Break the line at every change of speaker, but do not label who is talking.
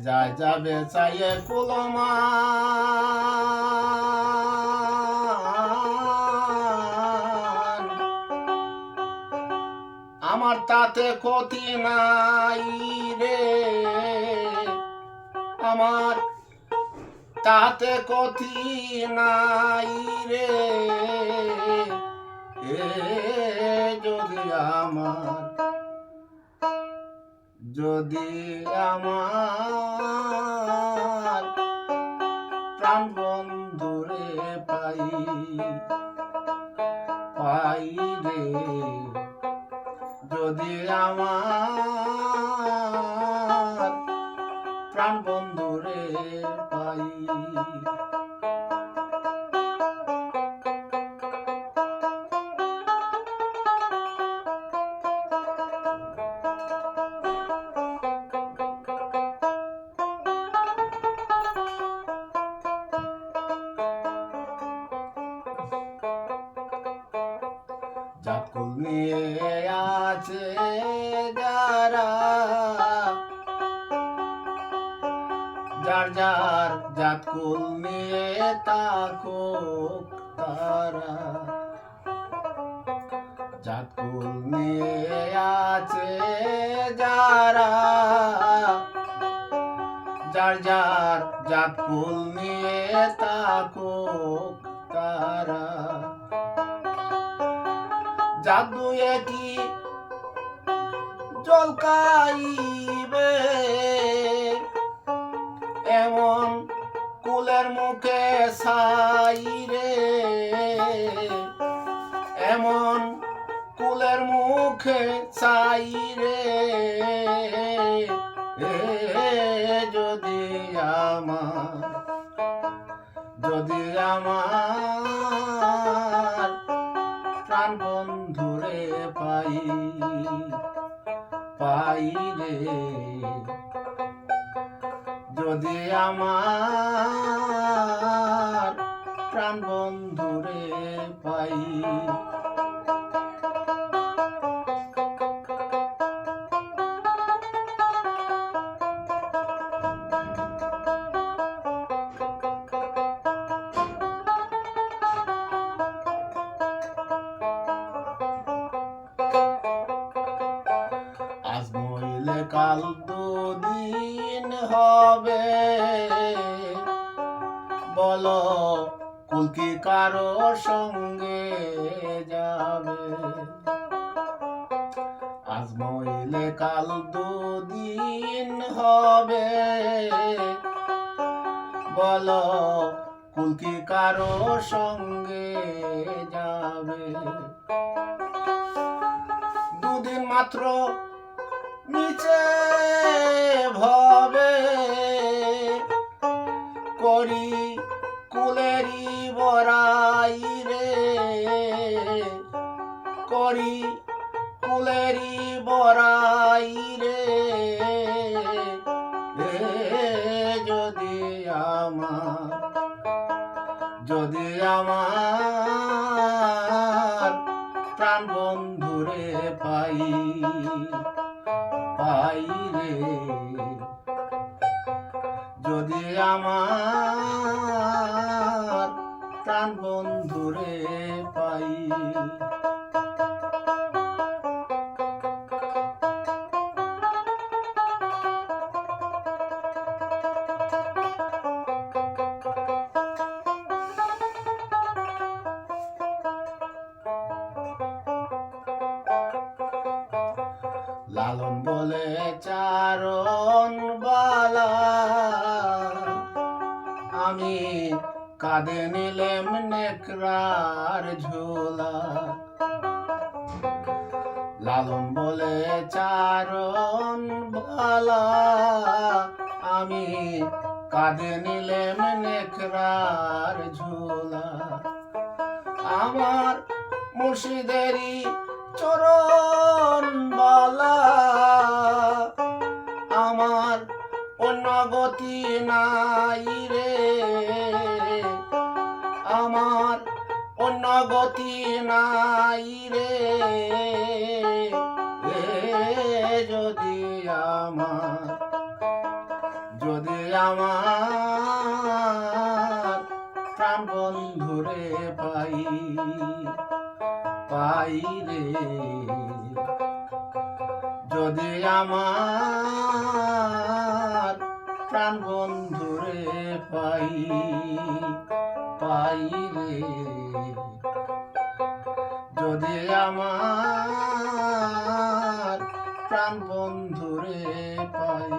যায় যাবে কুলমা। আমার তাতে ক্ষতি নাই রে। আমার তাতে ক্ষতি নাই রে। এ যদি আমার যদি আমার প্রাণ বন্ধুরে পাই পাই রে। যদি আমার প্রাণ বন্ধুরে পাই নিয়ে আছে যারা। যার যার জাকুল নিয়ে তাকুক তারা। জাকুল নিয়ে আছে যারা। যার যার জাকুল নিয়ে তাকুক তারা। জাদু কি জলকাইবে। এমন কুলের মুখে সাই রে এমন কুলের মুখে সাই রে এ, যদি আমার যদি আমার পাই রে যদি আমার প্রাণ বন্ধুরে পাই। কাল দুদিন হবে। বলো কুলকি কারও সঙ্গে যাবে? আজ মইলে কাল দুদিন হবে। বলো কুলকি কারও সঙ্গে যাবে? দুদিন মাত্র নিচে ভবে করি কুলেরি বরাই রে, করি কুলেরি বরাই রে। যদি আমার যদি আমার প্রাণ বন্ধুরে পাই পাই রে যদি আমার প্রাণ বন্ধুরে পাই লালন বলে চারণ বালা। আমি কাঁদে নিলেম নেকরার ঝোলা। লালন বলে চারণ বালা। আমি কাঁদে নিলেম নেকরার ঝোলা। আমার মুর্শিদেরই অন্য গতি নাই রে। যদি আমার আমার প্রাণ বন্ধুরে পাই পাই রে। যদি আমার প্রাণ বন্ধুরে পাই পাই রে। যদি আমার প্রাণ বন্ধুরে পাই।